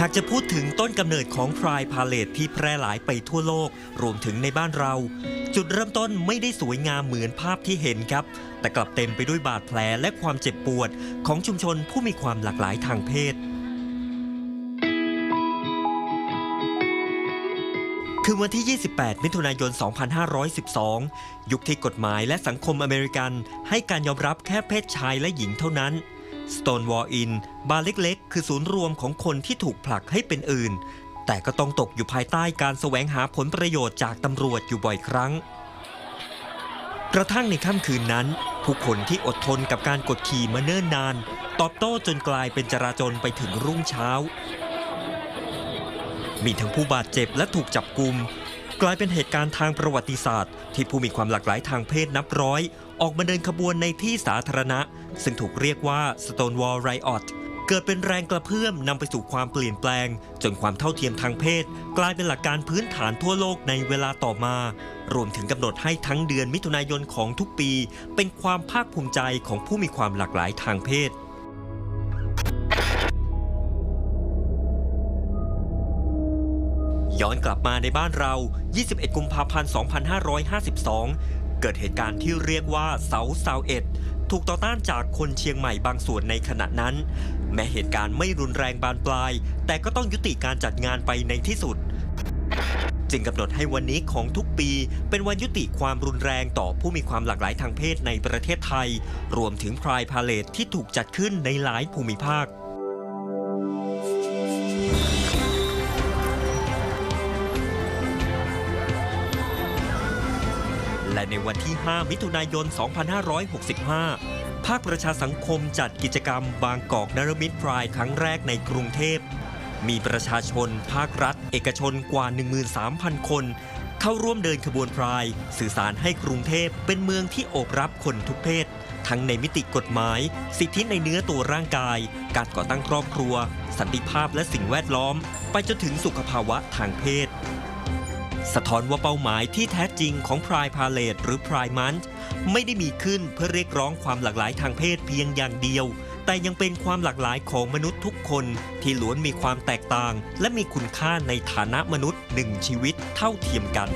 หากจะพูดถึงต้นกำเนิดของพรายพาเลตที่แพร่หลายไปทั่วโลก รวมถึงในบ้านเรา จุดเริ่มต้นไม่ได้สวยงามเหมือนภาพที่เห็นครับ แต่กลับเต็มไปด้วยบาดแผลและความเจ็บปวด ของชุมชนผู้มีความหลากหลายทางเพศ คือวันที่ 28 มิถุนายน 2512 ยุคที่กฎหมายและสังคมอเมริกัน ให้การยอมรับแค่เพศชายและหญิงเท่านั้น Stonewall Inn บาร์เล็กๆ คือศูนย์รวมของคนที่ถูกผลักให้เป็นอื่น แต่ก็ต้องตกอยู่ภายใต้การแสวงหาผลประโยชน์จากตำรวจอยู่บ่อยครั้ง กระทั่งในค่ำคืนนั้น ผู้คนที่อดทนกับการกดขี่มาเนิ่นนาน ตอบโต้จนกลายเป็นจราจรไปถึงรุ่งเช้า มีทั้งผู้บาดเจ็บและถูกจับกุมกลายเป็นเหตุการณ์ทางประวัติศาสตร์ ที่ผู้มีความหลากหลายทางเพศนับร้อย ออกมาเดินขบวนในที่สาธารณะ ซึ่งถูกเรียกว่า Stonewall Riot เกิดเป็นแรงกระเพื่อมนำไปสู่ความเปลี่ยนแปลง จนความเท่าเทียมทางเพศ กลายเป็นหลักการพื้นฐานทั่วโลกในเวลาต่อมา รวมถึงกำหนดให้ทั้งเดือนมิถุนายนของทุกปี เป็นความภาคภูมิใจของผู้มีความหลากหลายทางเพศย้อนกลับมาในบ้านเรา 21 กุมภาพันธ์ 2552 เกิดเหตุการณ์ที่เรียกว่าเสาซาเอ็ดถูกต่อต้านจากคนเชียงใหม่บางส่วนในขณะนั้น แม้เหตุการณ์ไม่รุนแรงบานปลาย แต่ก็ต้องยุติการจัดงานไปในที่สุด จึงกำหนดให้วันนี้ของทุกปี เป็นวันยุติความรุนแรงต่อผู้มีความหลากหลายทางเพศในประเทศไทย รวมถึงพรายพาเลทที่ถูกจัดขึ้นในหลายภูมิภาค และในวันที่ 5 มิถุนายน 2565 ภาคประชาสังคมจัดกิจกรรมบางกอกนรมิตรพรายครั้งแรกในกรุงเทพ มีประชาชน ภาครัฐ เอกชนกว่า 13,000 คน เข้าร่วมเดินขบวนพราย สื่อสารให้กรุงเทพเป็นเมืองที่โอบรับคนทุกเพศ ทั้งในมิติกฎหมาย สิทธิในเนื้อตัวร่างกาย การก่อตั้งครอบครัว สันติภาพและสิ่งแวดล้อม ไปจนถึงสุขภาวะทางเพศ สะท้อนว่าเป้าหมายที่แท้จริงของพรายพาเลตหรือพรายมันไม่ได้มีขึ้นเพื่อเรียกร้องความหลากหลายทางเพศเพียงอย่างเดียว แต่ยังเป็นความหลากหลายของมนุษย์ทุกคนที่ล้วนมีความแตกต่าง และมีคุณค่าในฐานะมนุษย์หนึ่งชีวิตเท่าเทียมกัน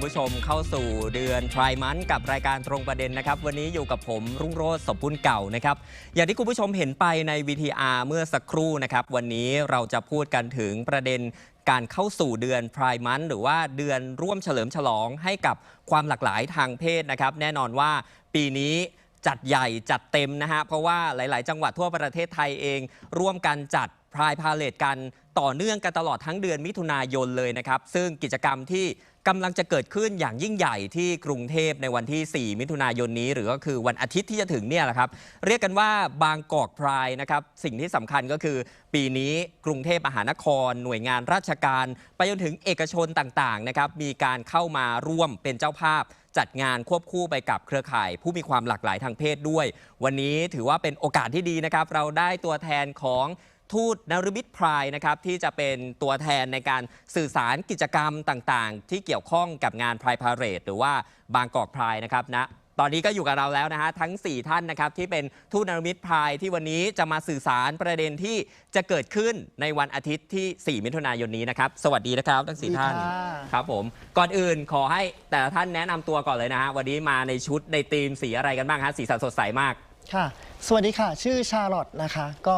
คุณผู้ชมเข้าสู่เดือนทรายมันกับรายการตรงประเด็นนะครับ วันนี้อยู่กับผมรุ่งโรจน์สมบุญเก่านะครับ อย่างที่คุณผู้ชมเห็นไปใน VTR เมื่อสักครู่นะครับ วันนี้เราจะพูดกันถึงประเด็นการเข้าสู่เดือนพรายมันหรือว่าเดือนร่วมเฉลิมฉลองให้กับความหลากหลายทางเพศนะครับ แน่นอนว่าปีนี้จัดใหญ่จัดเต็มนะฮะเพราะว่าหลาย ๆ จังหวัดทั่วประเทศไทยเอง ร่วมกันจัดพรายพาเลตกัน ต่อเนื่องกันตลอดทั้งเดือนมิถุนายนเลยนะครับ ซึ่งกิจกรรมที่กำลังจะเกิดขึ้นอย่างยิ่งใหญ่ที่กรุงเทพในวันที่ 4 มิถุนายนนี้ หรือก็คือวันอาทิตย์ที่จะถึงเนี่ยแหละครับ เรียกกันว่าบางกอกพรายนะครับ สิ่งที่สำคัญก็คือ ปีนี้กรุงเทพมหานคร หน่วยงานราชการ ไปจนถึงเอกชนต่างๆนะครับมีการเข้ามาร่วมเป็นเจ้าภาพจัดงานควบคู่ไปกับเครือข่าย ผู้มีความหลากหลายทางเพศด้วย วันนี้ถือว่าเป็นโอกาสที่ดีนะครับ เราได้ตัวแทนของ ทูตนรมิตรพรายนะครับที่จะเป็นตัวแทนในการสื่อสารกิจกรรมต่างๆ ที่เกี่ยวข้องกับงานพรายพาเรดหรือว่าบางกอกพรายนะครับนะตอนนี้ก็อยู่กับเราแล้วนะฮะทั้ง 4 ท่านนะครับที่เป็นทูตนรมิตรพรายที่วันนี้จะมาสื่อสารประเด็นที่จะเกิดขึ้นในวันอาทิตย์ที่ 4 มิถุนายนนี้นะครับ สวัสดีนะครับทั้งสี่ท่านสวัสดีค่ะครับผมก่อนอื่นขอให้แต่ละท่านแนะนำตัวก่อนเลยนะฮะวันนี้มาในชุดในธีมสีอะไรกันบ้างฮะสีสันสดใสมาก ค่ะ สวัสดีค่ะ ชื่อชาร์ลอตนะคะ ก็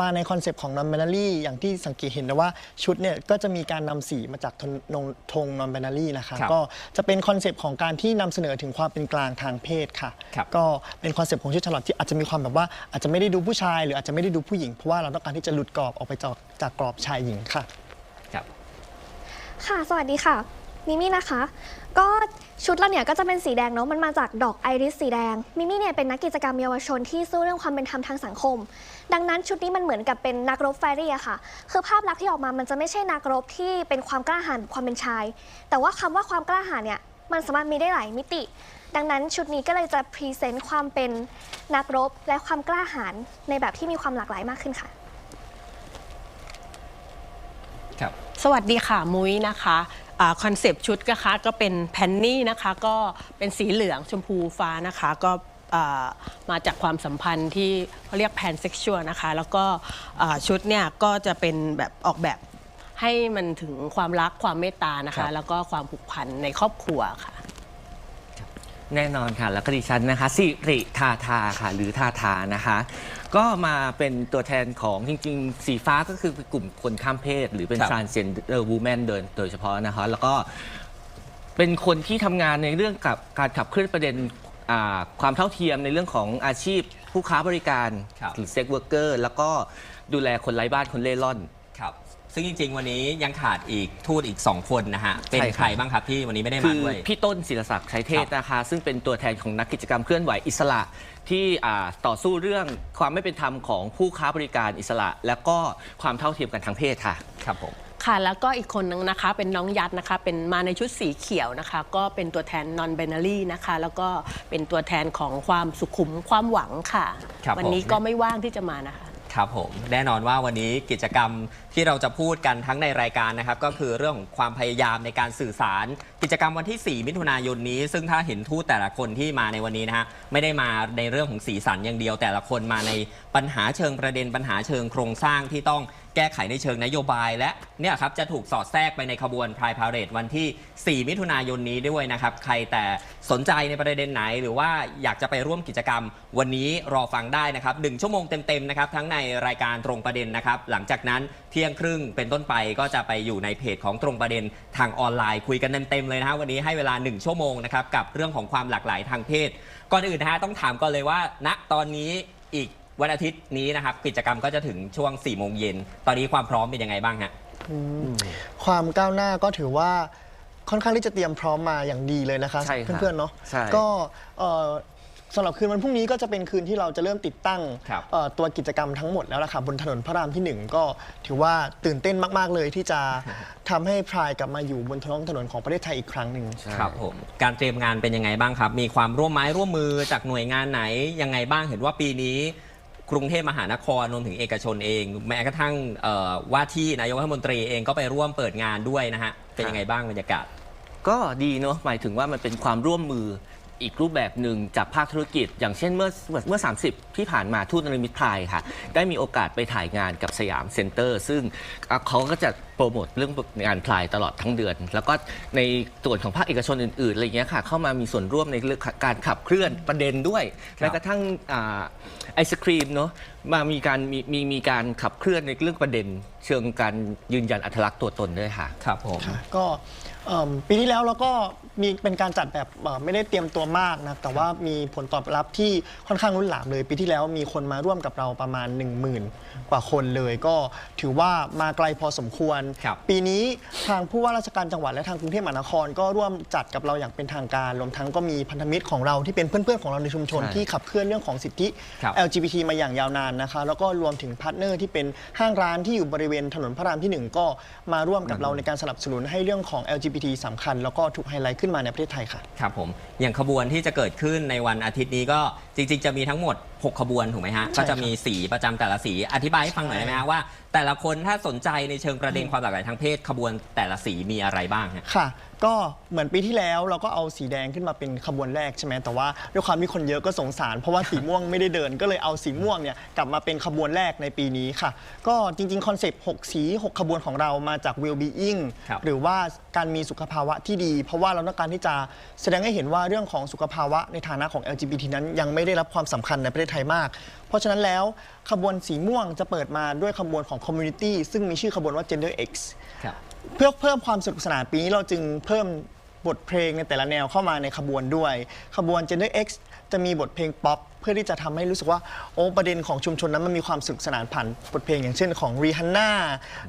มาในคอนเซปต์ของนอน b บ n นารีอย่างที่สังเกตเห็นนะว่าชุดเนี่ยก็จะมีการนำสีมาจากธนงธงนอน b บ n นารีนะคะ ครับก็จะเป็นคอนเซปต์ของการที่นำเสนอถึงความเป็นกลางทางเพศค่ะ ครับ ก็เป็นคอนเซปต์ของชื่อชาร์ลอตที่อาจจะมีความแบบว่าอาจจะไม่ได้ดูผู้ชาย หรืออาจจะไม่ได้ดูผู้หญิงเพราะว่าเราต้องการที่จะหลุดกรอบออกไปจากจากกรอบชายหญิงค่ะ ครับ ค่ะ สวัสดีค่ะ มิมี่นะคะ ก็ชุดเราเนี่ยก็จะเป็นสีแดงเนาะมันมาจากดอกไอริสสีแดงมิมี่เนี่ยเป็นนักกิจกรรมเยาวชนที่สู้เรื่องความเป็นธรรมทางสังคม ดังนั้นชุดนี้มันเหมือนกับเป็นนักรบแฟรี่อะค่ะ คือภาพลักษณ์ที่ออกมามันจะไม่ใช่นักรบที่เป็นความกล้าหาญแบบความเป็นชาย แต่ว่าคำว่าความกล้าหาญเนี่ยมันสามารถมีได้หลายมิติ ดังนั้นชุดนี้ก็เลยจะพรีเซนต์ความเป็นนักรบและความกล้าหาญในแบบที่มีความหลากหลายมากขึ้นค่ะครับสวัสดีค่ะมุ้ยนะคะ คอนเซปต์ชุดนะคะก็เป็นแพนนี่นะคะก็เป็นสีเหลืองชมพูฟ้านะคะก็อ่ามาจากความสัมพันธ์ที่เขาเรียกแพนเซ็กชวลนะคะแล้วก็อ่าชุดเนี่ยก็จะเป็นแบบออกแบบให้มันถึงความรักความเมตตานะครัคะบแล้วก็ความผูกพันในครอบครัวค่ะ แน่นอนค่ะ แล้วก็ดิฉันนะคะสิริทาทาค่ะ หรือทาทานะคะ ก็มาเป็นตัวแทนของจริงๆ สีฟ้าก็คือกลุ่มคนข้ามเพศ หรือเป็น ครับ transgender woman โดยโดยเฉพาะนะคะ แล้วก็เป็นคนที่ทำงานในเรื่องกับการขับเคลื่อนประเด็นอ่าความเท่าเทียมในเรื่องของอาชีพผู้ค้าบริการครับ หรือเซ็กเวอร์เกอร์แล้วก็ดูแลคนไร้บ้านคนเล่ร่อนครับ ซึ่งจริง ๆ วันนี้ยังขาดอีกทูตอีก 2 คนนะฮะ เป็นใช่ครับใครบ้างครับที่วันนี้ไม่ได้คืมาอด้วย พี่ต้นศิลศักดิ์ชัยเทศนะคะ ซึ่งเป็นตัวแทนของนักกิจกรรมเคลื่อนไหวอิสระที่อ่าต่อสู้เรื่องความไม่เป็นธรรมของผู้ค้าบริการอิสระ และก็ความเท่าเทียมกันทางเพศค่ะ ครับผมค่ะแล้วก็อีกคนนึงนะคะเป็นน้องยัดนะคะเป็นมาในชุดสีเขียวนะคะ ก็เป็นตัวแทน non binary นะคะ แล้วก็เป็นตัวแทนของความสุขุมความหวังค่ะครับวันนี้ผมก็ไม่ว่างที่จะมานะคะ ครับผมแน่นอนว่าวันนี้กิจกรรมที่เราจะพูดกันทั้งในรายการนะครับ ก็คือเรื่องของความพยายามในการสื่อสาร กิจกรรมวันที่ 4 มิถุนายนนี้ ซึ่งถ้าเห็นทูตแต่ละคนที่มาในวันนี้นะฮะไม่ได้มาในเรื่องของสีสันอย่างเดียวแต่ละคนมาในปัญหาเชิงประเด็นปัญหาเชิงโครงสร้างที่ต้อง แก้ไขในเชิงนโยบายและเนี่ยครับจะถูกสอดแทรกไปในขบวนพายพาเรดวันที่ 4 มิถุนายนนี้ด้วยนะครับ ใครแต่สนใจในประเด็นไหน หรือว่าอยากจะไปร่วมกิจกรรม วันนี้รอฟังได้นะครับหชั่วโมงเต็มๆนะครับทั้งในรายการตรงประเด็นนะครับ หลังจากนั้นเที่ยงครึ่งเป็นต้นไปก็จะไปอยู่ในเพจของตรงประเด็นทางออนไลน์คุยกันเต็มๆเลยนะฮะวันนี้ให้เวลา 1 ชั่วโมงนะครับกับเรื่องของความหลากหลายทางเพศ ก่อนอื่นนะฮะต้องถามก่อนเลยว่าณตอนนี้อีก วันอาทิตย์นี้นะครับกิจกรรมก็จะถึงช่วง4ี่โมงเย็นตอนนี้ความพร้อมเป็นยังไงบ้างฮะ ความก้าวหน้าก็ถือว่าค่อนข้างที่จะเตรียมพร้อมมาอย่างดีเลยนะคะใช่ครับเพื่อนๆเนาะใช่ก็เอ่อสำหรับคืนวันพรุ่งนี้ก็จะเป็นคืนที่เราจะเริ่มติดตั้งครับ เอ่อตัวกิจกรรมทั้งหมดแล้วล่ะค่ะบนถนนพระรามที่หนึ่งก็ถือว่าตื่นเต้นมากๆเลยที่จะทำให้พรายกลับมาอยู่บนท้องถนนของประเทศไทยอีกครั้งหนึ่งครับผมการเตรียมงานเป็นยังไงบ้างครับ มีความร่วมไม้ร่วมมือจากหน่วยงานไหนยังไงบ้างเห็นว่าปีนี้ กรุงเทพมหานครรวมถึงเอกชนเอง แม้กระทั่งเอ่อว่าที่นายกรัฐมนตรีเองก็ไปร่วมเปิดงานด้วยนะฮะเป็นยังไงบ้างบรรยากาศ ก็ดีเนาะหมายถึงว่ามันเป็นความร่วมมือ อีกรูปแบบหนึ่งจากภาคธุรกิจ อย่างเช่นเมื่อเมื่อเมื่อ 30 ที่ผ่านมาทูตนรมิตรไทยค่ะ ได้มีโอกาสไปถ่ายงานกับสยามเซ็นเตอร์ ซึ่งอะเขาก็จะโปรโมทเรื่องงานพลายตลอดทั้งเดือน แล้วก็ในส่วนของภาคเอกชนอื่นๆอะไรเงี้ยค่ะ เข้ามามีส่วนร่วมในเรื่องการขับเคลื่อนประเด็นด้วยแม้กระทั่งอ่าไอศครีมเนาะมามีการมีมีมีการขับเคลื่อนในเรื่องประเด็น เชิงการยืนยันอัตลักษณ์ตัวตนด้วยค่ะ ครับผมค่ะก็เอิ่มปีที่แล้วเราก็ มีเป็นการจัดแบบเอ่อไม่ได้เตรียมตัวมากนะแต่ว่ามีผลตอบรับที่ค่อนข้างรุ่นหลามเลย ปีที่แล้วมีคนมาร่วมกับเราประมาณ 1 0,000 กว่าคนเลย ก็ถือว่ามาไกลพอสมควร ครับ ปีนี้ทางผู้ว่าราชการจังหวัดและทางกรุงเทพมหานคร ก็ร่วมจัดกับเราอย่างเป็นทางการรวมทั้งก็มีพันธมิตรของเราที่เป็นเพื่อนๆของเราในชุมชนใช่ที่ขับเคลื่อนเรื่องของสิทธิ ครับ LGBT มาอย่างยาวนานนะคะ แล้วก็รวมถึงพาร์ทเนอร์ที่เป็นห้างร้านที่อยู่บริเวณถนนพระรามที่หนึ่งก็มาร่วมกับเราในการสนับสนุนให้เรื่องของ LGBT สำคัญ แล้วก็ถูกไฮไลท์ขึ้นึ้นมาในประเทศไทยค่ะ ครับผม อย่างขบวนที่จะเกิดขึ้นในวันอาทิตย์นี้ก็จริง ๆ จะมีทั้งหมด 6 ขบวนถูกไหมฮะใช่ก็จะมีสีประจำแต่ละสี อธิบายให้ฟังหน่อยได้ไหมฮะว่า แต่ละคนถ้าสนใจในเชิงประเด็นความหลากหลายทางเพศขบวนแต่ละสีมีอะไรบ้างฮะ ค่ะ ก็เหมือนปีที่แล้วเราก็เอาสีแดงขึ้นมาเป็นขบวนแรกใช่ไหมแต่ว่าด้วยความที่คนเยอะก็สงสาร เพราะว่าสีม่วงไม่ได้เดินก็เลยเอาสีม่วงเนี่ยกลับมาเป็นขบวนแรกในปีนี้ค่ะ ก็จริงๆคอนเซปต์6สี 6 ขบวนของเรามาจาก well being ครับ หรือว่าการมีสุขภาวะที่ดี เพราะว่าเราต้องการที่จะแสดงให้เห็นว่าเรื่องของสุขภาวะในฐานะของ LGBT นั้นยังไม่ได้รับความสำคัญในประเทศไทยมาก เพราะฉะนั้นแล้วขบวนสีม่วงจะเปิดมาด้วยขบวนของ community ซึ่งมีชื่อขบวนว่า gender x ครับเพื่อเพิ่มความสนุกสนานปีนี้เราจึงเพิ่มบทเพลงในแต่ละแนวเข้ามาในขบวนด้วย ขบวน Gender X จะมีบทเพลงป๊อปเพื่อที่จะทำให้รู้สึกว่าโอ้ประเด็นของชุมชนนั้นมันมีความสนุกสนานผ่านบทเพลง อย่างเช่นของ Rihanna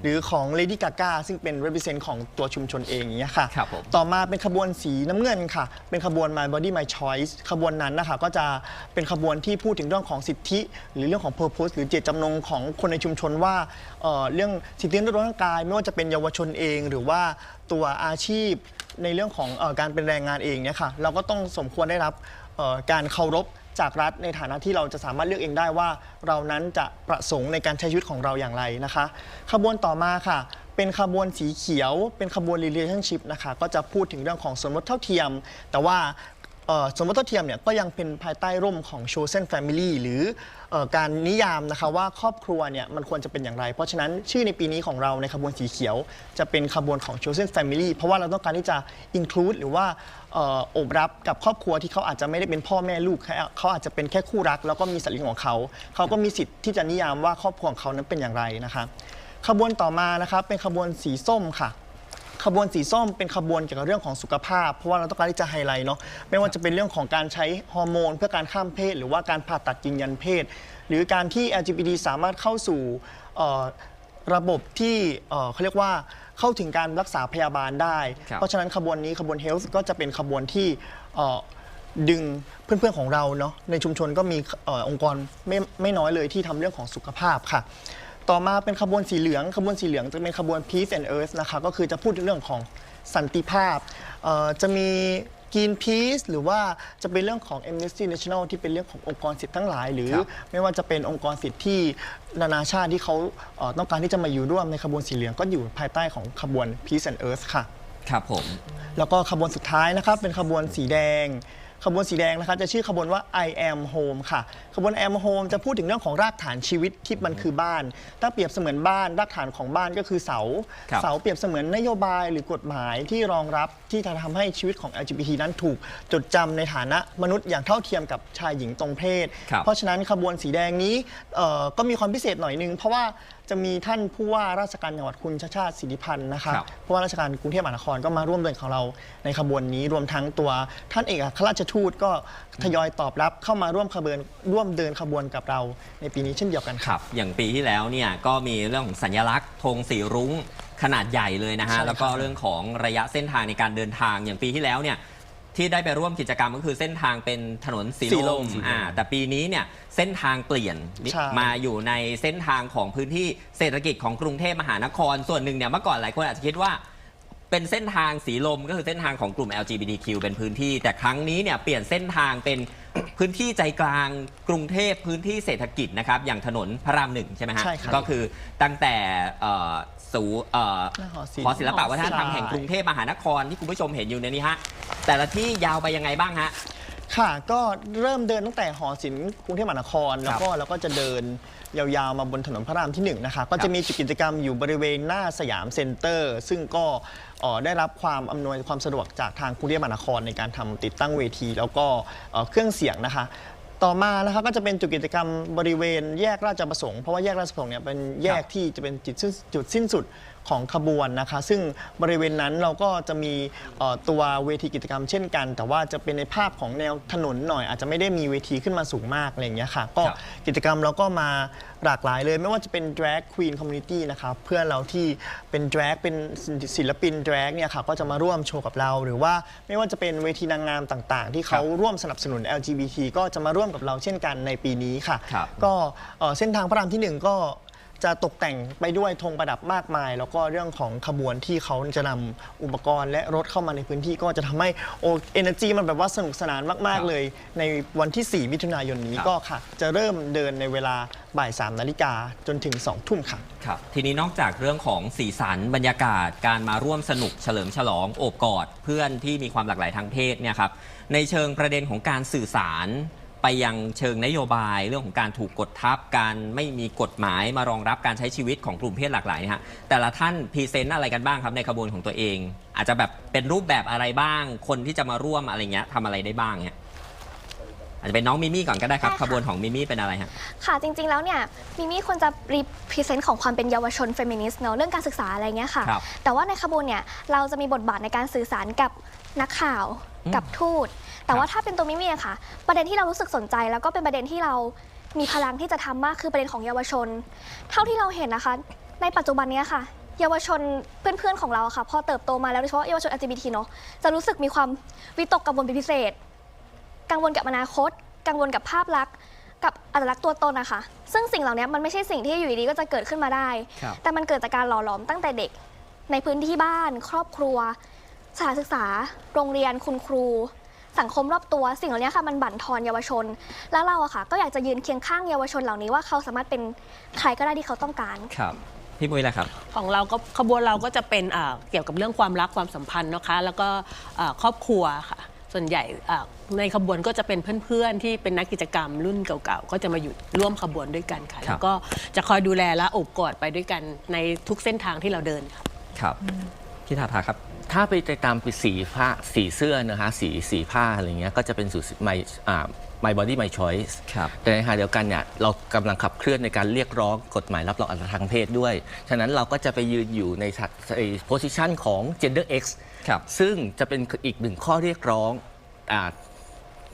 หรือของ Lady Gaga ซึ่งเป็น represent ของตัวชุมชนเองอย่างเงี้ยค่ะครับผมต่อมาเป็นขบวนสีน้ำเงินค่ะ เป็นขบวน My Body My Choice ขบวนนั้นนะคะก็จะเป็นขบวนที่พูดถึงเรื่องของสิทธิ หรือเรื่องของ Purpose หรือเจตจำนงของคนในชุมชนว่าเอ่อเรื่องสิทธิเรื่องร่างกาย ไม่ว่าจะเป็นเยาวชนเอง หรือว่าตัวอาชีพในเรื่องของเออการเป็นแรงงานเองเนี่ยค่ะเราก็ต้องสมควรได้รับเอ่อการเคารพ จากรัฐในฐานะที่เราจะสามารถเลือกเองได้ว่า เรานั้นจะประสงค์ในการใช้ชีวิตของเราอย่างไรนะคะ ขบวนต่อมาค่ะ เป็นขบวนสีเขียว เป็นขบวน relationship นะคะก็จะพูดถึงเรื่องของสมรสเท่าเทียม แต่ว่าสมรสเท่าเทียมเนี่ยก็ยังเป็นภายใต้ร่มของ chosen family หรือ ออการนิยามนะคะว่าครอบครัวเนี่ยมันควรจะเป็นอย่างไร เพราะฉะนั้นชื่อในปีนี้ของเราในขบวนสีเขียว จะเป็นขบวนของ chosen family เพราะว่าเราต้องการที่จะ include หรือว่าเอ่อโอบรับกับครอบครัวที่เขาอาจจะไม่ได้เป็นพ่อแม่ลูกแค่เขาอาจจะเป็นแค่คู่รัก แล้วก็มีสัตว์เลี้ยงของเขา เขาก็มีสิทธิ์ที่จะนิยามว่าครอบครัวของเขานั้นเป็นอย่างไรนะคะขบวนต่อมานะครับเป็นขบวนสีส้มค่ะ ขบวนสีส้มเป็นขบวนเกี่ยวกับเรื่องของสุขภาพ เพราะว่าเราต้องการที่จะไฮไลท์เนาะไม่ว่าจะเป็นเรื่องของการใช้ฮอร์โมน เพื่อการข้ามเพศ หรือว่าการผ่าตัดยืนยันเพศ หรือการที่ LGBT สามารถเข้าสู่เอ่อระบบที่เอ่อเขาเรียกว่าเข้าถึงการรักษาพยาบาลได้ ครับ เพราะฉะนั้นขบวนนี้ขบวน Health ก็จะเป็นขบวนที่เอ่อดึงเพื่อนๆของเราเนาะในชุมชนก็มีเออองค์กรไม่ไม่น้อยเลยที่ทำเรื่องของสุขภาพค่ะ ต่อมาเป็นขบวนสีเหลือง ขบวนสีเหลืองจะเป็นขบวน Peace and Earth นะคะก็คือจะพูดถึงเรื่องของสันติภาพเอ่อจะมี Green Peace หรือว่าจะเป็นเรื่องของ Amnesty National ที่เป็นเรื่องขององค์กรสิทธิ์ทั้งหลาย หรือครับไม่ว่าจะเป็นองค์กรสิทธิ์ที่นานาชาติที่เขาเอ่อต้องการที่จะมาอยู่ร่วมในขบวนสีเหลืองก็อยู่ภายใต้ของขบวน Peace and Earth ค่ะ ครับผม แล้วก็ขบวนสุดท้ายนะครับเป็นขบวนสีแดง ขบวนสีแดงนะครับจะชื่อขบวนว่า I am home ค่ะ ขบวน I am home จะพูดถึงเรื่องของรากฐานชีวิตที่มันคือบ้าน ถ้าเปรียบเสมือนบ้าน รากฐานของบ้านก็คือเสา ครับ เสาเปรียบเสมือนนโยบายหรือกฎหมายที่รองรับที่จะทำให้ชีวิตของ LGBT นั้นถูกจดจำในฐานะมนุษย์อย่างเท่าเทียมกับชายหญิงตรงเพศ ครับ เพราะฉะนั้นขบวนสีแดงนี้เอ่อก็มีความพิเศษหน่อยนึงเพราะว่า จะมีท่านผู้ว่าราชการจังหวัดคุณชาติชาติสิทธิพันธ์นะคะครับเพราะว่าราชการกรุงเทพมหานครก็มาร่วมเดินของเราในขบวนนี้รวมทั้งตัวท่านเอกอัครราชทูตก็ทยอยตอบรับเข้ามาร่วมขบวนร่วมเดินขบวนกับเราในปีนี้เช่นเดียวกันคครัรับบอย่างปีที่แล้วเนี่ยก็มีเรื่องของสัญลักษณ์ธงสีรุ้งขนาดใหญ่เลยนะฮะ ใช่ครับแล้วก็เรื่องของระยะเส้นทางในการเดินทาง อย่างปีที่แล้วเนี่ย ที่ได้ไปร่วมกิจกรรมก็คือเส้นทางเป็นถนนสีสีลลมมอ่าแต่ปีนี้เนี่ยเส้นทางเปลี่ยนใช่ มาอยู่ในเส้นทางของพื้นที่เศรษฐกิจของกรุงเทพมหานคร ส่วนหนึ่งเนี่ยเมื่อก่อนหลายคนอาจจะคิดว่า เป็นเส้นทางสีลมก็คือเส้นทางของกลุ่ม LGBTQ เป็นพื้นที่ แต่ครั้งนี้เนี่ยเปลี่ยนเส้นทางเป็น พื้นที่ใจกลางกรุงเทพพื้นที่เศรษฐกิจนะครับ อย่างถนนพระรามหนึ่งใช่ไหมฮะใช่ครับก็คือตั้งแต่เอ่อสูเอ่อหน้าหอศิลป์หอศิลปะวัฒนธรรมใช่ แห่งกรุงเทพมหานครที่คุณผู้ชมเห็นอยู่ในนี้ฮะแต่ละที่ยาวไปยังไงบ้างฮะ ค่ะ ก็เริ่มเดินตั้งแต่หอศิลป์กรุงเทพมหานคร แล้วก็เราก็จะเดินยาวๆมาบนถนนพระรามที่หนึ่งนะคะ ก็จะมีจุดกิจกรรมอยู่บริเวณหน้าสยามเซ็นเตอร์ ซึ่งก็เอ่อ ได้รับความอำนวยความสะดวกจากทางกรุงเทพมหานครในการทำติดตั้งเวที แล้วก็เครื่องเสียงนะคะ ต่อมานะคะก็จะเป็นจุดกิจกรรมบริเวณแยกราชประสงค์เพราะว่าแยกราชประสงค์เนี่ยเป็นแยกที่จะเป็นจุดสิ้นสุด ของขบวนนะคะ ซึ่งบริเวณนั้นเราก็จะมีเอ่อตัวเวทีกิจกรรมเช่นกัน แต่ว่าจะเป็นในภาพของแนวถนนหน่อย อาจจะไม่ได้มีเวทีขึ้นมาสูงมากอะไรอย่างเงี้ยค่ะ ก็ครับกิจกรรมเราก็มาหลากหลายเลย ไม่ว่าจะเป็น drag queen community นะครับเพื่อนเราที่เป็น drag เป็นศิลปิน drag เนี่ยค่ะก็จะมาร่วมโชว์กับเรา หรือว่าไม่ว่าจะเป็นเวทีนางงามต่างๆ ที่เขาร่วมสนับสนุน LGBT ก็จะมาร่วมกับเราเช่นกันในปีนี้ค่ะครับก็เอ่อเส้นทางพระรามที่หนึ่งก็ จะตกแต่งไปด้วยธงประดับมากมาย แล้วก็เรื่องของขบวนที่เขาจะนำอุปกรณ์และรถเข้ามาในพื้นที่ก็จะทำให้โอเอเนอร์จีมันแบบว่าสนุกสนานมากครับๆเลย ในวันที่ 4 มิถุนายนนี้ครับ ก็ค่ะ จะเริ่มเดินในเวลาบ่าย 3 นาฬิกาจนถึง 2 ทุ่มค่ะ ครับทีนี้นอกจากเรื่องของสีสันบรรยากาศการมาร่วมสนุกเฉลิมฉลองโอบกอด เพื่อนที่มีความหลากหลายทางเพศเนี่ยครับในเชิงประเด็นของการสื่อสาร ไปยังเชิงนโยบายเรื่องของการถูกกดทับการไม่มีกฎหมายมารองรับการใช้ชีวิตของกลุ่มเพศหลากหลายเนยฮะแต่ละท่านพรีเซนต์อะไรกันบ้างครับในขบวนของตัวเอง อาจจะแบบเป็นรูปแบบอะไรบ้าง คนที่จะมาร่วมอะไรเงี้ยทำอะไรได้บ้างเนี่ยอาจจะเป็นน้องมิมี่ก่อนก็ได้ครับได้ขค่ะบวนของมิมี่เป็นอะไรฮะค่ะจริงๆแล้วเนี่ยมิมี่ควรจะรีพรีเซนต์ของความเป็นเยาวชนเฟมินิสต์เนาะเรื่องการศึกษาอะไรเงี้ยค่ะครับแต่ว่าในขบวนเนี่ยเราจะมีบทบาทในการสื่อสารกับนักข่าวอืมกับทูต แต่ครับว่าถ้าเป็นตัวมิมี่อะค่ะ ประเด็นที่เรารู้สึกสนใจ แล้วก็เป็นประเด็นที่เรามีพลังที่จะทำมากคือประเด็นของเยาวชน เท่าที่เราเห็นนะคะ ในปัจจุบันเนี้ยค่ะ เยาวชนเพื่อนๆของเราอะค่ะ พอเติบโตมาแล้วโดยเฉพาะเยาวชน LGBT เนาะจะรู้สึกมีความวิตกกังวลเป็นพิเศษ กังวลกับอนาคต กังวลกับภาพลักษณ์กับอัตลักษณ์ตัวตนอะค่ะซึ่งสิ่งเหล่านี้มันไม่ใช่สิ่งที่อยู่ดีๆก็จะเกิดขึ้นมาได้ครับแต่มันเกิดจากการหล่อหลอมตั้งแต่เด็ก ในพื้นที่บ้าน ครอบครัวสถานศึกษา โรงเรียนคุณครู สังคมรอบตัวสิ่งเหล่านี้ค่ะมันบั่นทอนเยาวชน แล้วเราอะค่ะ ก็อยากจะยืนเคียงข้างเยาวชนเหล่านี้ว่าเขาสามารถเป็นใครก็ได้ที่เขาต้องการครับพี่มุ้ยแหละครับ ของเราก็ขบวนเราก็จะเป็นอ่าเกี่ยวกับเรื่องความรักความสัมพันธ์นะคะ แล้วก็อ่าครอบครัวค่ะ ส่วนใหญ่อ่าในขบวนก็จะเป็นเพื่อนๆ ที่เป็นนักกิจกรรมรุ่นเก่าๆ ก็จะมาอยู่ร่วมขบวนด้วยกันค่ะครับแล้วก็จะคอยดูแลและโอบกอดไปด้วยกันในทุกเส้นทางที่เราเดินค่ะครับ พี่ทาทาครับ ถ้าไปตามสีผ้าสีเสื้อนะฮะสีสีผ้าอะไรเงี้ยก็จะเป็นสูตร my อ่า my body my choice ครับแต่ในขณะเดียวกันเนี่ยเรากำลังขับเคลื่อนในการเรียกร้องกฎหมายรับรองอัตราทางเพศด้วย ฉะนั้นเราก็จะไปยืนอยู่ในโพสิชันของ gender X ครับ ซึ่งจะเป็นอีกหนึ่งข้อเรียกร้องอา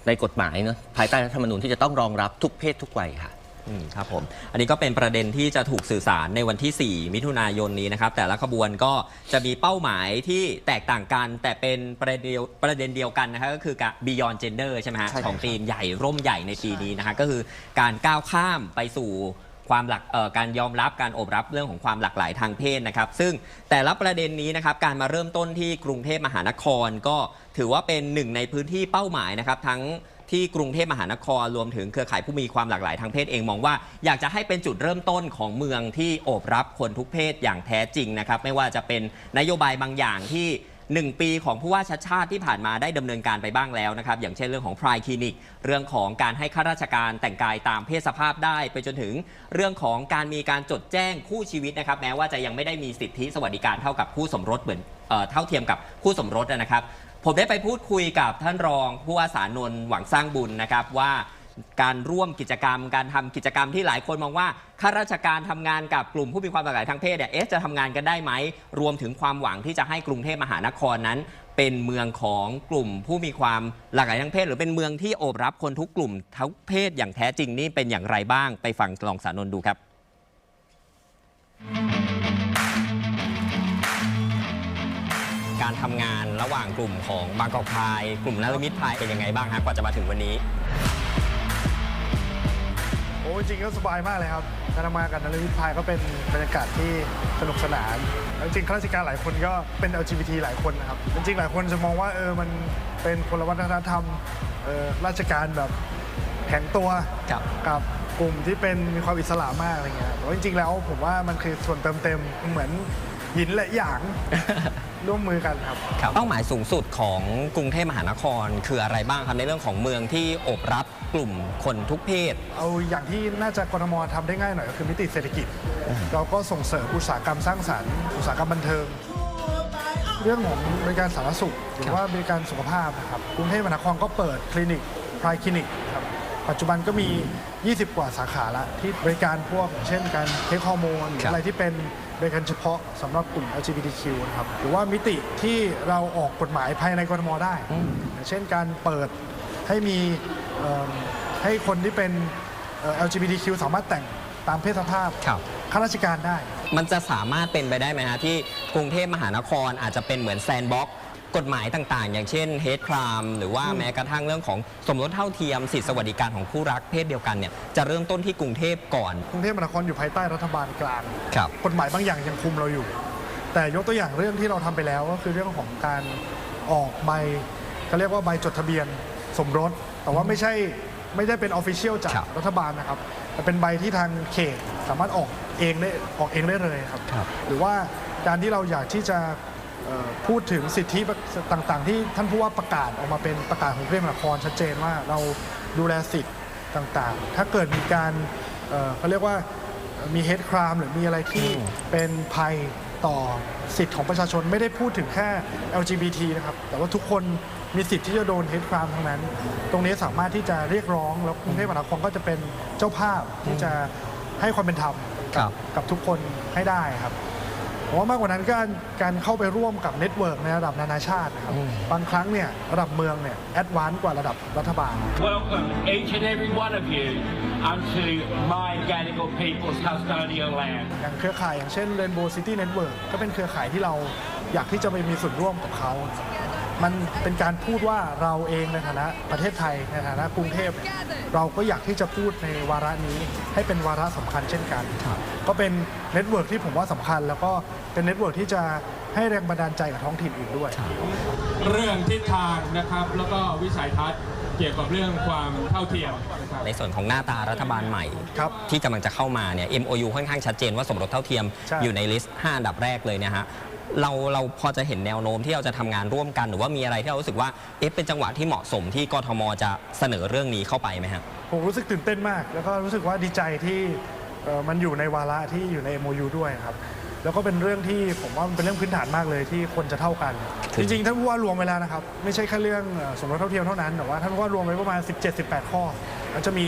ในกฎหมายเนอะภายใต้รัฐธรรมนูญที่จะต้องรองรับทุกเพศทุกวัยค่ะ อืมครับผมอันนี้ก็เป็นประเด็นที่จะถูกสื่อสารในวันที่ 4 มิถุนายนนี้นะครับ แต่ละขบวนก็จะมีเป้าหมายที่แตกต่างกัน แต่เป็นประเด็นเดียวประเด็นเดียวกันนะครับก็คือการ beyond gender ใช่ไหมฮะใช่ครับ ของธีมใหญ่ร่มใหญ่ในปีนี้นะฮะก็คือการก้าวข้ามไปสู่ความหลักเอ่อการยอมรับการโอบรับเรื่องของความหลากหลายทางเพศนะครับ ซึ่งแต่ละประเด็นนี้นะครับการมาเริ่มต้นที่กรุงเทพมหานครก็ถือว่าเป็นหนึ่งในพื้นที่เป้าหมายนะครับทั้ง ที่กรุงเทพมหานครรวมถึงเครือข่ายผู้มีความหลากหลายทางเพศเองมองว่า อยากจะให้เป็นจุดเริ่มต้นของเมืองที่โอบรับคนทุกเพศอย่างแท้จริงนะครับไม่ว่าจะเป็นนโยบายบางอย่างที่1ปีของผู้ว่าชัดชาติที่ผ่านมาได้ดำเนินการไปบ้างแล้วนะครับ อย่างเช่นเรื่องของพรายคลินิก เรื่องของการให้ข้าราชการแต่งกายตามเพศสภาพได้ ไปจนถึงเรื่องของการมีการจดแจ้งคู่ชีวิตนะครับ แม้ว่าจะยังไม่ได้มีสิทธิสวัสดิการเท่ากับคู่สมรสเหมือนเอ่อเท่าเทียมกับคู่สมรสนะครับ ผมได้ไปพูดคุยกับท่านรองผู้ว่าสานนท์หวังสร้างบุญนะครับว่าการร่วมกิจกรรม การทำกิจกรรมที่หลายคนมองว่าข้าราชการทำงานกับกลุ่มผู้มีความหลากหลายทางเพศเนี่ยเอ๊ะจะทำงานกันได้ไหม รวมถึงความหวังที่จะให้กรุงเทพมหานครนั้น เป็นเมืองของกลุ่มผู้มีความหลากหลายทางเพศ หรือเป็นเมืองที่โอบรับคนทุกกลุ่มทุกเพศอย่างแท้จริงนี่เป็นอย่างไรบ้างไปฟังรองสานนท์ดูครับ การทำงานระหว่างกลุ่มของบางกอกพาย กลุ่มนรมิตรพายเป็นยังไงบ้างฮะกว่าจะมาถึงวันนี้ โอ้จริงๆก็สบายมากเลยครับการทำงานกับนรวิทย์พายก็เป็นบรรยากาศที่สนุกสนานแล้วจริงๆข้าราชการหลายคนก็เป็น LGBT หลายคนนะครับ จริงๆหลายคนจะมองว่าเออมันเป็นคนละวัฒนธรรมเออราชการแบบแข็งตัวครับ กับกลุ่มที่เป็นมีความอิสระมากอะไรเงี้ยแต่ว่าจริงๆแล้วผมว่ามันคือส่วนเติมเต็มเหมือนหินและหยาง ร่วมมือกันครับ เป้าหมายสูงสุดของกรุงเทพมหานครคืออะไรบ้างครับในเรื่องของเมืองที่โอบรับกลุ่มคนทุกเพศ เอาอย่างที่น่าจะกรทมทำได้ง่ายหน่อยก็คือมิติเศรษฐกิจ เราก็ส่งเสริมอุตสาหกรรมสร้างสรรค์อุตสาหกรรมบันเทิง เรื่องของบริการสาธารณสุข หรือว่าบริการสุขภาพนะครับกรุงเทพมหานครก็เปิดคลินิกพรายคลินิกครับ ปัจจุบันก็มี 20 กว่าสาขาละที่บริการพวก เช่นการเทคฮอร์โมนหรือครับอะไรที่เป็นบริการเฉพาะสำหรับกลุ่ม LGBTQ นะครับหรือว่ามิติที่เราออกกฎหมายภายในกรทมได้อย่างเช่นการเปิดให้มีเอิ่มให้คนที่เป็นเอ่อ LGBTQ สามารถแต่งตามเพศสภาพครับข้าราชการได้ มันจะสามารถเป็นไปได้ไหมฮะที่กรุงเทพมหานครอาจจะเป็นเหมือนแซนด์บ็อก กฎหมายต่างๆ อย่างเช่นเฮดครามหรือว่าแม้กระทั่งเรื่องของสมรสเท่าเทียมสิทธิสวัสดิการของคู่รักเพศเดียวกันเนี่ยจะเริ่มต้นที่กรุงเทพก่อนกรุงเทพมหานครอยู่ภายใต้รัฐบาลกลาง ครับ กฎหมายบางอย่างยังคุมเราอยู่ แต่ยกตัวอย่างเรื่องที่เราทำไปแล้วก็คือเรื่องของการออกใบเขาเรียกว่าใบจดทะเบียนสมรส แต่ว่าไม่ใช่ไม่ได้เป็นออฟฟิเชียลจากครับ รัฐบาลนะครับแต่เป็นใบที่ทางเขตสามารถออกเองได้ออกเองได้เลยครับ ครับ หรือว่าการที่เราอยากที่จะเอ่อ พูดถึงสิทธิต่างๆ ที่ท่านผู้ว่าประกาศออกมาเป็นประกาศของกรุงเทพมหานครชัดเจนว่าเราดูแลสิทธิ์ต่างๆ ถ้าเกิดมีการเอ่อเขาเรียกว่ามีเฮดครามหรือมีอะไรที่เป็นภัยต่อสิทธิ์ของประชาชนไม่ได้พูดถึงแค่ LGBT นะครับ แต่ว่าทุกคนมีสิทธิ์ที่จะโดนเฮดครามทั้งนั้น ตรงนี้สามารถที่จะเรียกร้อง แล้วกรุงเทพมหานครก็จะเป็นเจ้าภาพที่จะให้ความเป็นธรรมครักับกับทุกคนให้ได้ครับ ผมว่ามากกว่านั้นก็การการเข้าไปร่วมกับเน็ตเวิร์กในระดับนานาชาตินะครับบางครั้งเนี่ยระดับเมืองเนี่ยแอดวานซ์กว่าระดับรัฐบาล Welcome each and every one of you unto my Gadigal people's custodial land. อย่างเครือข่ายอย่างเช่น Rainbow City Network ก็เป็นเครือข่ายที่เราอยากที่จะไปมีส่วนร่วมกับเขาอย มันเป็นการพูดว่าเราเองในฐานะประเทศไทยในฐานะกรุงเทพเนี่ยเราก็อยากที่จะพูดในวาระนี้ให้เป็นวาระสำคัญเช่นกัน ก็เป็นเน็ตเวิร์กที่ผมว่าสำคัญ แล้วก็เป็นเน็ตเวิร์กที่จะให้แรงบันดาลใจกับท้องถิ่นอื่นด้วย เรื่องทิศทางนะครับ แล้วก็วิสัยทัศน์เกี่ยวกับเรื่องความเท่าเทียมนะครับในส่วนของหน้าตารัฐบาลใหม่ ครับที่กำลังจะเข้ามาเนี่ย MOU ค่อนข้างชัดเจนว่าสมรสเท่าเทียมใช่ อยู่ในลิสต์ 5 อันดับแรกเลยเนะฮะ เราเราพอจะเห็นแนวโน้มที่เราจะทำงานร่วมกัน หรือว่ามีอะไรที่เรารู้สึกว่าเอ๊ะเป็นจังหวะที่เหมาะสมที่กทมจะเสนอเรื่องนี้เข้าไปไหมฮะ ผมรู้สึกตื่นเต้นมาก แล้วก็รู้สึกว่าดีใจที่เอ่อมันอยู่ในวาระที่อยู่ใน MOU ด้วยครับ แล้วก็เป็นเรื่องที่ผมว่ามันเป็นเรื่องพื้นฐานมากเลยที่คนจะเท่ากันคือจริงๆท่านผู้ว่ารวมไว้แล้วนะครับ ไม่ใช่แค่เรื่องเอ่อสมรสเท่าเทียมเท่านั้นแต่ว่าท่านผู้ว่ารวมไว้ประมาณ 17-18 ข้อ แล้วจะมี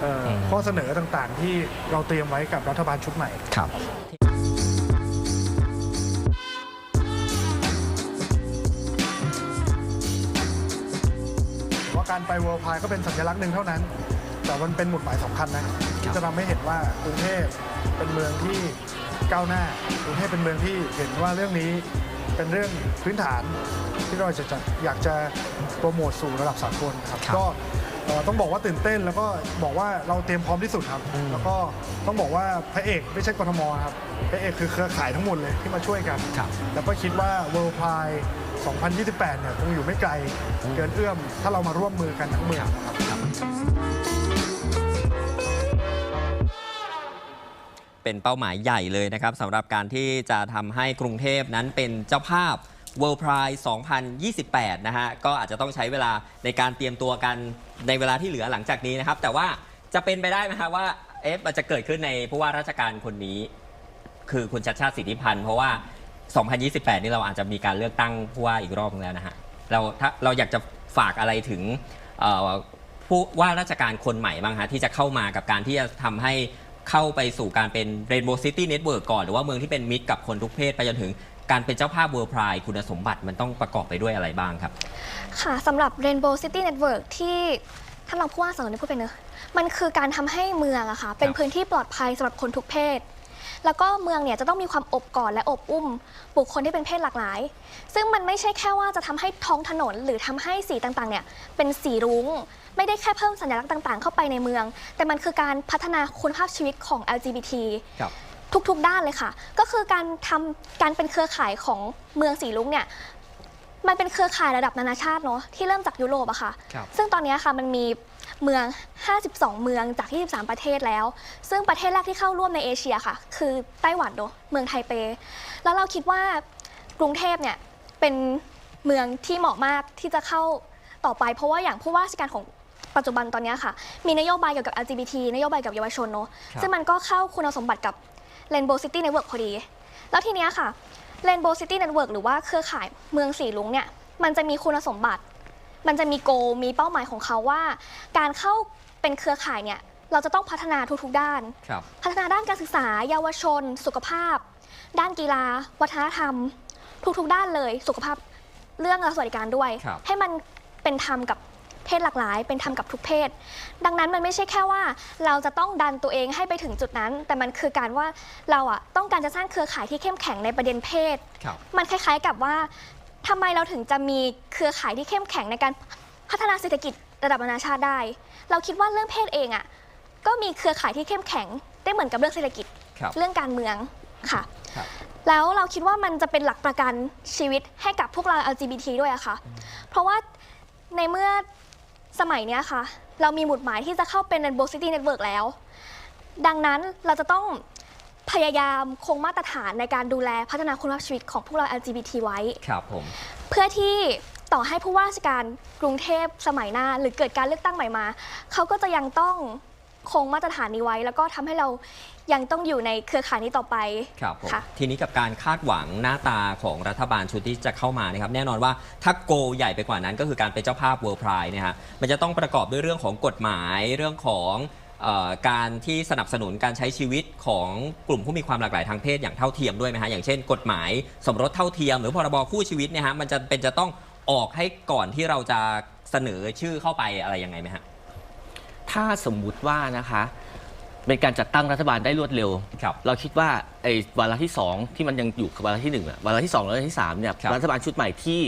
เอ่ออข้อเสนอต่างๆ ที่เราเตรียมไว้กับรัฐบาลชุดใหม่ ครับ ว่าการไป World Pride ก็เป็นสัญลักษณ์หนึ่งเท่านั้น แต่มันเป็นหมุดหมายสำคัญนะที่จะทำให้เห็นว่ากรุงเทพเป็นเมืองที่ก้าวหน้ากรุงเทพเป็นเมืองที่เห็นว่าเรื่องนี้เป็นเรื่องพื้นฐานที่เราจะจะอยากจะโปรโมทสู่ระดับสากลครับครับ ก็เอ่อต้องบอกว่าตื่นเต้นแล้วก็บอกว่าเราเตรียมพร้อมที่สุดครับ แล้วก็ต้องบอกว่าพระเอกไม่ใช่กทมครับพระเอกคือเครือข่ายทั้งหมดเลยที่มาช่วยกัน ครับ แล้วก็คิดว่า World Pride 2028 เนี่ยคงอยู่ไม่ไกลเกินเอื้อม ถ้าเรามาร่วมมือกันทั้งเมืองครับเป็นเป้าหมายใหญ่เลยนะครับสำหรับการที่จะทำให้กรุงเทพนั้นเป็นเจ้าภาพ World Pride 2028 นะฮะ ก็อาจจะต้องใช้เวลาในการเตรียมตัวกันในเวลาที่เหลือหลังจากนี้นะครับ แต่ว่าจะเป็นไปได้ไหมฮะว่าเอ๊ะมันจะเกิดขึ้นในผู้ว่าราชการคนนี้ คือคุณชัดชาติสิทธิพันธ์เพราะว่า 2028 นี่เราอาจจะมีการเลือกตั้งผู้ว่าอีกรอบนึงแล้วนะฮะเราถ้าเราอยากจะฝากอะไรถึงเอ่อผู้ว่าราชการคนใหม่บ้างฮะที่จะเข้ามากับการที่จะทำให้เข้าไปสู่การเป็น Rainbow City Network ก่อน หรือว่าเมืองที่เป็นมิตรกับคนทุกเพศไปจนถึงการเป็นเจ้าภาพ World Pride คุณสมบัติมันต้องประกอบไปด้วยอะไรบ้างครับ ค่ะสำหรับ Rainbow City Network ที่ท่านรองผู้ว่าสอนได้พูดไปเนอะมันคือการทำให้เมืองอะค่ะ เป็นพื้นที่ปลอดภัยสำหรับคนทุกเพศ แล้วก็เมืองเนี่ยจะต้องมีความอบกอดและอบอุ้ม บุคคลที่เป็นเพศหลากหลาย ซึ่งมันไม่ใช่แค่ว่าจะทำให้ท้องถนนหรือทำให้สีต่างๆเนี่ยเป็นสีรุ้ง ไม่ได้แค่เพิ่มสัญลักษณ์ต่าง ๆ เข้าไปในเมือง แต่มันคือการพัฒนาคุณภาพชีวิตของ LGBT ครับทุกๆด้านเลยค่ะ ก็คือการทำการเป็นเครือข่ายของเมืองสีลุงเนี่ยมันเป็นเครือข่ายระดับนานาชาติเนาะที่เริ่มจากยุโรปอะค่ะครับซึ่งตอนนี้ค่ะมันมี เมือง 52 เมืองจาก 23 ประเทศแล้ว ซึ่งประเทศแรกที่เข้าร่วมในเอเชียค่ะ คือไต้หวันเนาะเมืองไทเป แล้วเราคิดว่ากรุงเทพเนี่ยเป็นเมืองที่เหมาะมากที่จะเข้าต่อไป เพราะว่าอย่างผู้ว่าราชการของปัจจุบันตอนเนี้ยค่ะ มีนโยบายเกี่ยวกับ LGBT นโยบายเกี่ยวกับเยาวชนเนาะครับซึ่งมันก็เข้าคุณสมบัติกับ Rainbow City Network พอดี แล้วทีเนี้ยค่ะ Rainbow City Network หรือว่าเครือข่ายเมืองสีลุงเนี่ย มันจะมีคุณสมบัติ มันจะมีโกมีเป้าหมายของเขาว่า การเข้าเป็นเครือข่ายเนี่ยเราจะต้องพัฒนาทุกๆด้าน ครับ พัฒนาด้านการศึกษา เยาวชน สุขภาพ ด้านกีฬา วัฒนธรรม ทุกๆ ด้านเลยสุขภาพเรื่องสวัสดิการด้วย ครับ ให้มันเป็นธรรมกับเพศหลากหลาย เป็นธรรมกับทุกเพศ ดังนั้นมันไม่ใช่แค่ว่า เราจะต้องดันตัวเองให้ไปถึงจุดนั้น แต่มันคือการว่าเราอะต้องการจะสร้างเครือข่ายที่เข้มแข็งในประเด็นเพศ ครับ มันคล้ายๆกับว่า ทำไมเราถึงจะมีเครือข่ายที่เข้มแข็งในการพัฒนาเศรษฐกิจระดับนานาชาติได้ เราคิดว่าเรื่องเพศเองอะก็มีเครือข่ายที่เข้มแข็ง ได้เหมือนกับเรื่องเศรษฐกิจครับ เรื่องการเมืองค่ะ ครับ แล้วเราคิดว่ามันจะเป็นหลักประกันชีวิตให้กับพวกเรา LGBT ด้วยอะค่ะ เพราะว่าในเมื่อสมัยเนี้ยค่ะ เรามีหมุดหมายที่จะเข้าเป็น Rainbow City Network แล้ว ดังนั้นเราจะต้อง พยายามคงมาตรฐานในการดูแลพัฒนาคุณภาพชีวิตของพวกเรา LGBT ไว้ ครับผม เพื่อที่ต่อให้ผู้ว่าราชการกรุงเทพสมัยหน้า หรือเกิดการเลือกตั้งใหม่มา เขาก็จะยังต้องคงมาตรฐานนี้ไว้ แล้วก็ทำให้เรายังต้องอยู่ในเครือข่ายนี้ต่อไป ครับผมค่ะ ทีนี้กับการคาดหวังหน้าตาของรัฐบาลชุดที่จะเข้ามานะครับ แน่นอนว่าถ้าโกใหญ่ไปกว่านั้นก็คือการเป็นเจ้าภาพ World Pride นะฮะมันจะต้องประกอบด้วยเรื่องของกฎหมายเรื่องของเออ การที่สนับสนุนการใช้ชีวิตของกลุ่มผู้มีความหลากหลายทางเพศอย่างเท่าเทียมด้วยไหมฮะอย่างเช่น กฎหมายสมรสเท่าเทียม หรือพรบคู่ชีวิตเนี่ยฮะมันจะเป็นจะต้องออกให้ก่อนที่เราจะเสนอชื่อเข้าไปอะไรยังไงไหมฮะถ้าสมมุติว่านะคะเป็นการจัดตั้งรัฐบาลได้รวดเร็วครับเราคิดว่าไอ้วาระที่ 2 ที่มันยังอยู่กับวาระที่1อะวาระที่2และวาระที่3เนี่ยครับรัฐบาลชุดใหม่ที่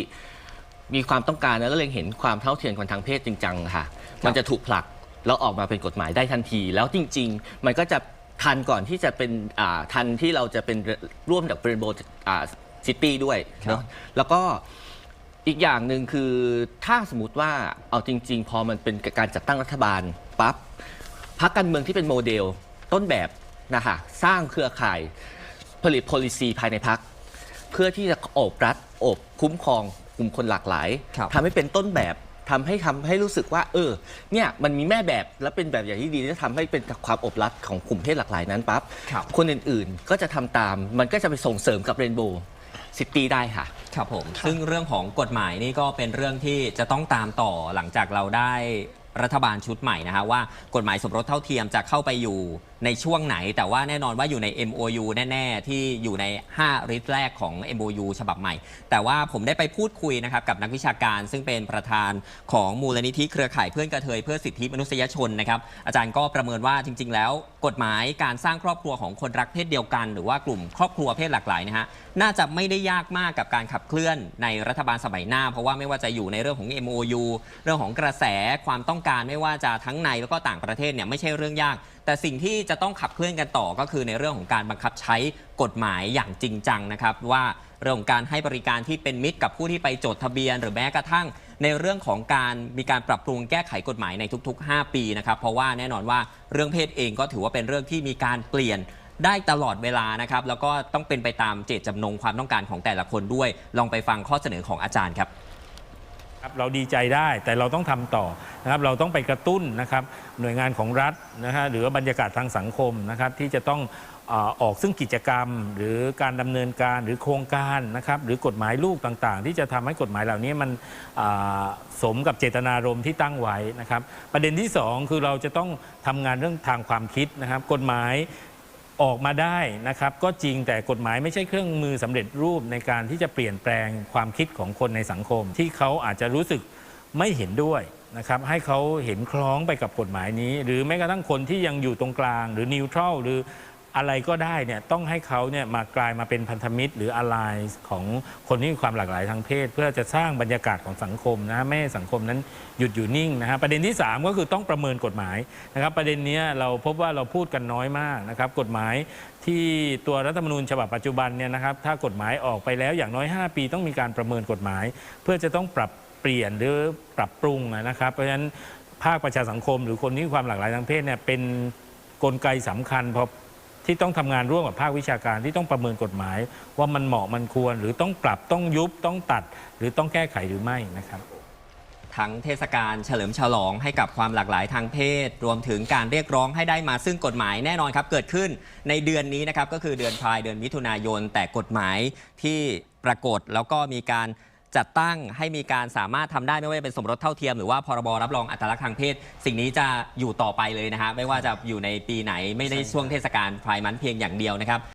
มีความต้องการและเล็งเห็นความเท่าเทียมกันทางเพศจริงจังค่ะ มันจะถูกผลัก แล้วออกมาเป็นกฎหมายได้ทันที แล้วจริง ๆ มันก็จะทันก่อนที่จะเป็นอ่าทันที่เราจะเป็นร่วมกับเรนโบว์ซิตี้ด้วยเนาะแล้วก็อีกอย่างหนึ่งคือถ้าสมมติว่าเอาจริง ๆ พอมันเป็นการจัดตั้งรัฐบาลปั๊บพรรคการเมืองที่เป็นโมเดลต้นแบบนะคะสร้างเครือข่ายผลิต policy ภายในพรรคเพื่อที่จะโอบรัดโอบคุ้มครองกลุ่มคนหลากหลายครับทำให้เป็นต้นแบบ ทำให้ทำให้รู้สึกว่า เออ เนี่ยมันมีแม่แบบและเป็นแบบอย่างที่ดีที่จะทำให้เป็นความอบรัดของกลุ่มเพศหลากหลายนั้นปั๊บครับ คนอื่นๆก็จะทำตาม มันก็จะไปส่งเสริมกับเรนโบว์ซิตี้ได้ค่ะ ครับผม ซึ่งเรื่องของกฎหมายนี่ก็เป็นเรื่องที่จะต้องตามต่อหลังจากเราได้รัฐบาลชุดใหม่นะฮะว่ากฎหมายสมรสเท่าเทียมจะเข้าไปอยู่ ในช่วงไหน แต่ว่าแน่นอนว่าอยู่ใน MOU แน่ ๆ ที่อยู่ใน 5 ริดแรกของ MOU ฉบับใหม่ แต่ว่าผมได้ไปพูดคุยนะครับกับนักวิชาการซึ่งเป็นประธานของมูลนิธิเครือข่ายเพื่อนกระเทยเพื่อสิทธิมนุษยชนนะครับอาจารย์ก็ประเมินว่าจริง ๆ แล้ว กฎหมายการสร้างครอบครัวของคนรักเพศเดียวกัน หรือว่ากลุ่มครอบครัวเพศหลากหลายนะฮะน่าจะไม่ได้ยากมากกับการขับเคลื่อนในรัฐบาลสมัยหน้า เพราะว่าไม่ว่าจะอยู่ในเรื่องของ MOU เรื่องของกระแสความต้องการไม่ว่าจะทั้งในแล้วก็ต่างประเทศเนี่ยไม่ใช่เรื่องยาก แต่สิ่งที่จะต้องขับเคลื่อนกันต่อก็คือในเรื่องของการบังคับใช้กฎหมายอย่างจริงจังนะครับ ว่าเรื่องของการให้บริการที่เป็นมิตรกับผู้ที่ไปจดทะเบียน หรือแม้กระทั่ง ในเรื่องของการมีการปรับปรุงแก้ไขกฎหมายในทุก ๆ 5 ปีนะครับเพราะว่าแน่นอนว่าเรื่องเพศเองก็ถือว่าเป็นเรื่องที่มีการเปลี่ยนได้ตลอดเวลานะครับ แล้วก็ต้องเป็นไปตามเจตจำนงความต้องการของแต่ละคนด้วย ลองไปฟังข้อเสนอของอาจารย์ครับ ครับเราดีใจได้แต่เราต้องทำต่อนะครับเราต้องไปกระตุ้นนะครับหน่วยงานของรัฐนะฮะหรือว่าบรรยากาศทางสังคมนะครับที่จะต้องออกซึ่งกิจกรรม หรือการดำเนินการหรือโครงการนะครับหรือกฎหมายลูกต่างๆ ที่จะทำให้กฎหมายเหล่านี้มันสมกับเจตนารมณ์ที่ตั้งไว้นะครับ ประเด็นที่สองคือเราจะต้องทำงานเรื่องทางความคิดนะครับ กฎหมาย ออกมาได้นะครับ ก็จริงแต่กฎหมายไม่ใช่เครื่องมือสำเร็จรูปในการที่จะเปลี่ยนแปลงความคิดของคนในสังคม ที่เขาอาจจะรู้สึกไม่เห็นด้วยนะครับให้เขาเห็นคล้องไปกับกฎหมายนี้ หรือแม้กระทั่งคนที่ยังอยู่ตรงกลาง หรือนิวทรัลหรือ อะไรก็ได้เนี่ยต้องให้เขาเนี่ยมากลายมาเป็นพันธมิตร หรืออะไรของคนที่มีความหลากหลายทางเพศ เพื่อจะสร้างบรรยากาศของสังคมนะไม่ให้สังคมนั้นหยุดอยู่นิ่งนะฮะประเด็นที่ 3 ก็คือต้องประเมินกฎหมายนะครับ ประเด็นนี้เราพบว่าเราพูดกันน้อยมากนะครับ กฎหมายที่ตัวรัฐธรรมนูญฉบับปัจจุบันเนี่ยนะครับ ถ้ากฎหมายออกไปแล้วอย่างน้อย 5 ปี ต้องมีการประเมินกฎหมาย เพื่อจะต้องปรับเปลี่ยนหรือปรับปรุงนะครับ เพราะฉะนั้นภาคประชาสังคม หรือคนที่มีความหลากหลายทางเพศเนี่ยเป็นกลไกสำคัญพอ ที่ต้องทำงานร่วมกับภาควิชาการที่ต้องประเมินกฎหมาย ว่ามันเหมาะมันควร หรือต้องปรับต้องยุบต้องตัด หรือต้องแก้ไขหรือไม่นะครับทั้งเทศกาลเฉลิมฉลองให้กับความหลากหลายทางเพศ รวมถึงการเรียกร้องให้ได้มาซึ่งกฎหมายแน่นอนครับ เกิดขึ้นในเดือนนี้นะครับก็คือเดือนพายเดือนมิถุนายนแต่กฎหมายที่ปรากฏแล้วก็มีการ จัดตั้งให้มีการสามารถทำได้ไม่ว่าจะเป็นสมรสเท่าเทียมหรือว่าพรบรับรองอัตลักษณ์ทางเพศ สิ่งนี้จะอยู่ต่อไปเลยนะฮะไม่ว่าจะอยู่ในปีไหนไม่ได้ช่วงเทศกาลพายมันเพียงอย่างเดียวนะครับ